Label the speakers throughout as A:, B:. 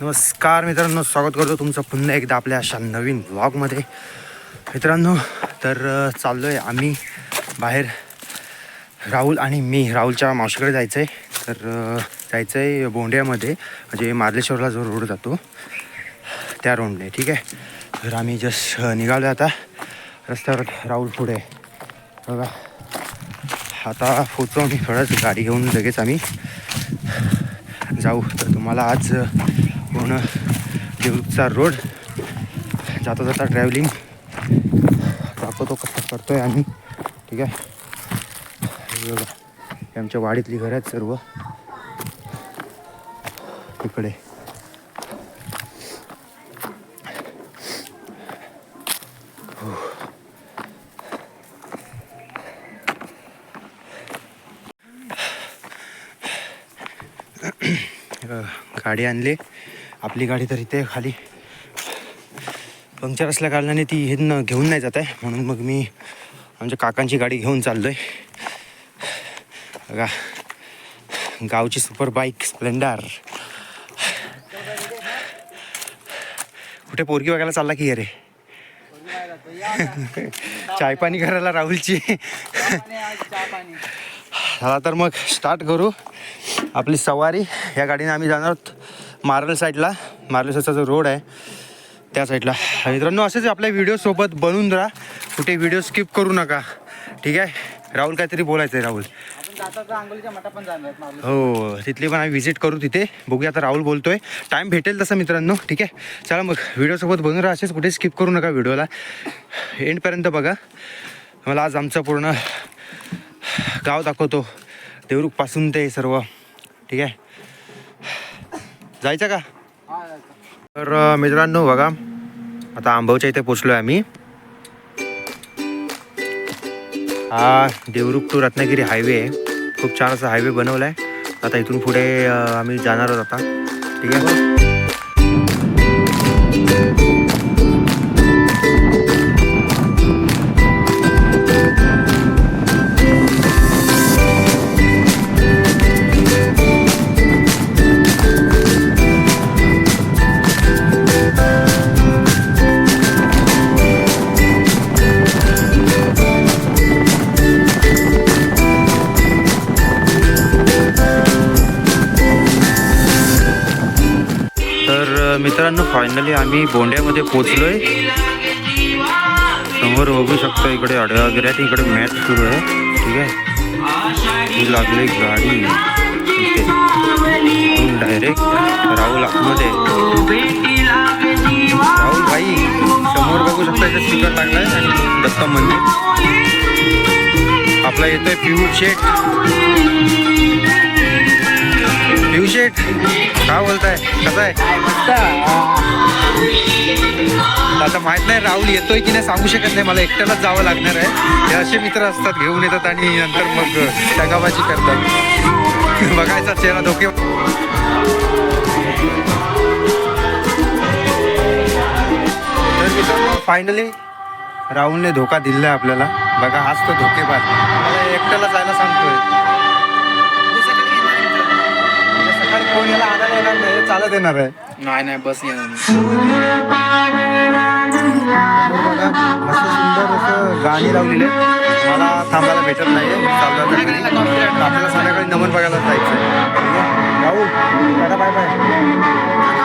A: नमस्कार मित्रांनो स्वागत करतो तुमचं पुन्हा एकदा आपल्या अशा नवीन ब्लॉगमध्ये मित्रांनो तर चाललो आहे आम्ही बाहेर. राहुल आणि मी राहुलच्या मावशीकडे जायचं आहे तर जायचं आहे बोंड्यामध्ये म्हणजे मार्लेश्वरला जो रोड जातो त्या रोडने ठीक आहे? तर आम्ही जस्ट निघालो आता. रस्त्यावर राहुल पुढे. बघा. आता पोचू आम्ही थोडंच गाडी घेऊन लगेच आम्ही. जाऊ. तर तुम्हाला आज पाहुणं देवचा रोड. जाता जाता ट्रॅव्हलिंग दाखवतो कसं आहे आम्ही. ठीक आहे? बघा. आमच्या वाडीतली घर आहेत सर्व. तिकडे गाडी आणली. आपली गाडी तर इथे खाली. पंक्चर असल्या कारणाने ती हे घेऊन नाही जात आहे. म्हणून मग मी आमच्या काकांची गाडी घेऊन चाललो आहे बघा. गावची सुपर बाईक स्प्लेंडर. कुठे पोरगी बघायला चालला की अरे? चाय पाणी करायला राहुलची. चला तर मग स्टार्ट करू. आपली सवारी या गाडीने आम्ही जाणार आहोत. मार्बल साईडला. मार्बलचा जो रोड आहे त्या साईडला. मित्रांनो असेच आपल्या व्हिडिओसोबत बनवून राहा. कुठे व्हिडिओ स्किप करू नका. ठीक आहे? राहुल काहीतरी बोलायचं आहे राहुल हो तिथली पण आम्ही व्हिजिट करू तिथे. बघूया आता राहुल बोलतोय. टाईम भेटेल तसं मित्रांनो ठीक आहे? चला मग व्हिडिओसोबत बनवून राहा. असेच कुठे स्किप करू नका व्हिडिओला एंडपर्यंत बघा. मला आज आमचं पूर्ण गाव दाखवतो. देवरुखपासून ते सर्व. ठीक आहे? जायचं का? तर मित्रांनो बघा आता आंबवच्या इथे पोचलो आहे आम्ही. हा देवरुख टू रत्नागिरी हायवे आहे. खूप छान असा हायवे बनवला आहे आता इथून पुढे आम्ही जाणार आहोत आता. ठीक आहे? मित्रांनो फायनली आम्ही बोंड्यामध्ये पोचलोय समोर बघू शकतो इकडे अडव्या वगैरे इकडे मॅच सुरू आहे. ठीक आहे? ही लागली गाडी. डायरेक्ट राहुल आतमध्ये. राहुल भाई समोर बघू शकता इथे स्पीकर लागलाय आणि दत्ता मंदिर आपला येतोय पियुष शेठ अभिषेक शेठ काय बोलताय? कसं आहे? आता माहीत नाही राहुल येतोय की नाही सांगू शकत नाही. मला एकट्यालाच जावं लागणार आहे. हे असे मित्र असतात घेऊन येतात आणि नंतर मग दगाबाजी करतात. बघायचा चेहरा धोके तर मित्रांनो फायनली राहुलने धोका दिला आपल्याला. बघा हाच तो धोकेबाज. मला एकट्याला जायला सांगतोय. कोण याला आणायला येणार नाही चालत येणार आहे.
B: नाही नाही बस येणार
A: मस्त सुंदर असं गाणी लावलेली. मला थांबायला भेटत नाही आपल्याला संध्याकाळी नमन बघायला जायचं? Rahul tata bye bye.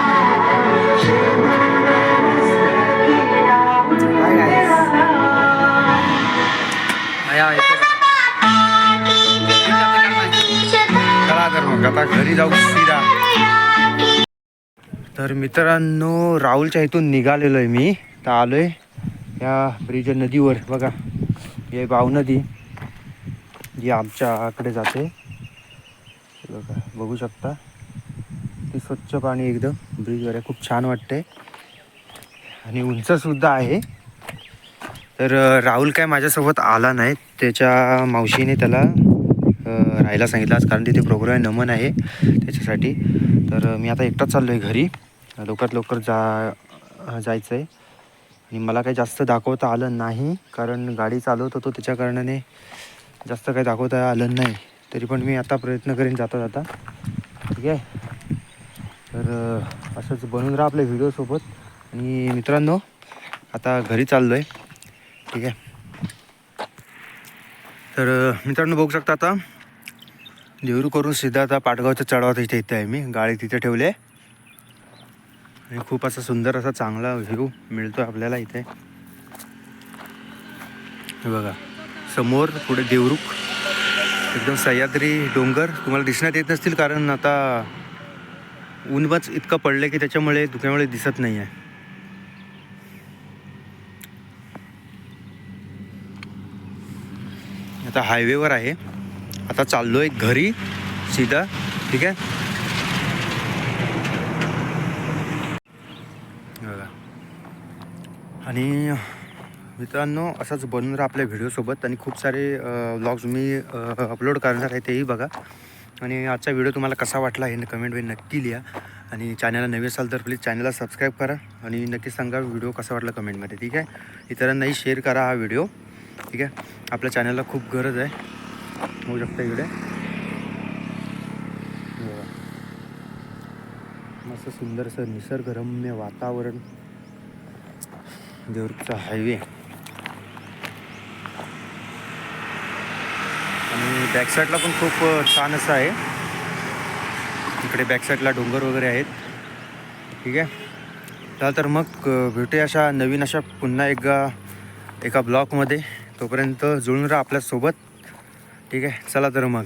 A: चला तर मग आता घरी जाऊ. सीधा तर मित्रांनो राहुलच्या इथून निघालेलो आहे मी. तर आलो आहे या ब्रिज नदीवर. बघा हे बाव नदी जी आमच्याकडे जाते. बघा बघू शकता. ती स्वच्छ पाणी एकदम. ब्रिजवर आहे. खूप छान वाटते आणि उंचसुद्धा आहे. तर राहुल काय माझ्यासोबत आला नाही. त्याच्या मावशीने त्याला राहायला सांगितलं आज. कारण तिथे प्रोग्राम आहे नमन आहे त्याच्यासाठी. तर मी आता एकटाच चाललो आहे घरी. लवकरात लवकर जा जायचं आहे आणि मला काही जास्त दाखवता आलं नाही कारण गाडी चालवत होतो त्याच्या कारणाने जास्त काही दाखवता आलं नाही. तरी पण मी आता प्रयत्न करीन जाता जाता. ठीक आहे? तर असंच बनून राहा आपल्या व्हिडिओसोबत आणि मित्रांनो आता घरी चाललो आहे ठीक आहे? तर मित्रांनो बघू शकता आता. देवरू करून सिद्धा आता पाटगावच्या चढावात इथे इथे आहे मी गाडी तिथे ठेवली आहे. आणि खूप असा सुंदर असा चांगला व्ह्यू मिळतो आपल्याला इथे. हे बघा समोर पुढे देवरुख. एकदम सह्याद्री डोंगर. तुम्हाला दिसण्यात येत नसतील कारण आता ऊनच इतकं पडलं की त्याच्यामुळे धुक्यामुळे दिसत नाही आहे आता हायवेवर आहे. आता चाललो आहे घरी सीधा. ठीक आहे? आणि मित्रांनो असंच बनून राहा आपल्या व्हिडिओसोबत. आणि खूप सारे व्लॉग्स मी अपलोड करणार आहे तेही बघा. आणि आजचा व्हिडिओ तुम्हाला कसा वाटला हे कमेंटमध्ये नक्की लिहा. आणि चॅनलला नवी असाल तर प्लीज चॅनलला सबस्क्राईब करा. आणि नक्की सांगा व्हिडिओ कसा वाटला कमेंटमध्ये ठीक आहे? इतरांनाही शेअर करा हा व्हिडिओ ठीक आहे? आपल्या चॅनलला खूप गरज आहे. होऊ शकता इकडे. मस्त सुंदरसं निसर्गरम्य वातावरण. देवरूपचा हायवे आणि बॅकसाईडला पण खूप छान असं आहे. इकडे बॅकसाईडला डोंगर वगैरे आहेत. ठीक आहे? चला तर मग भेटूया अशा नवीन अशा पुन्हा एकदा एका ब्लॉकमध्ये तोपर्यंत जुळून राहा आपल्यासोबत. ठीक आहे? चला तर मग.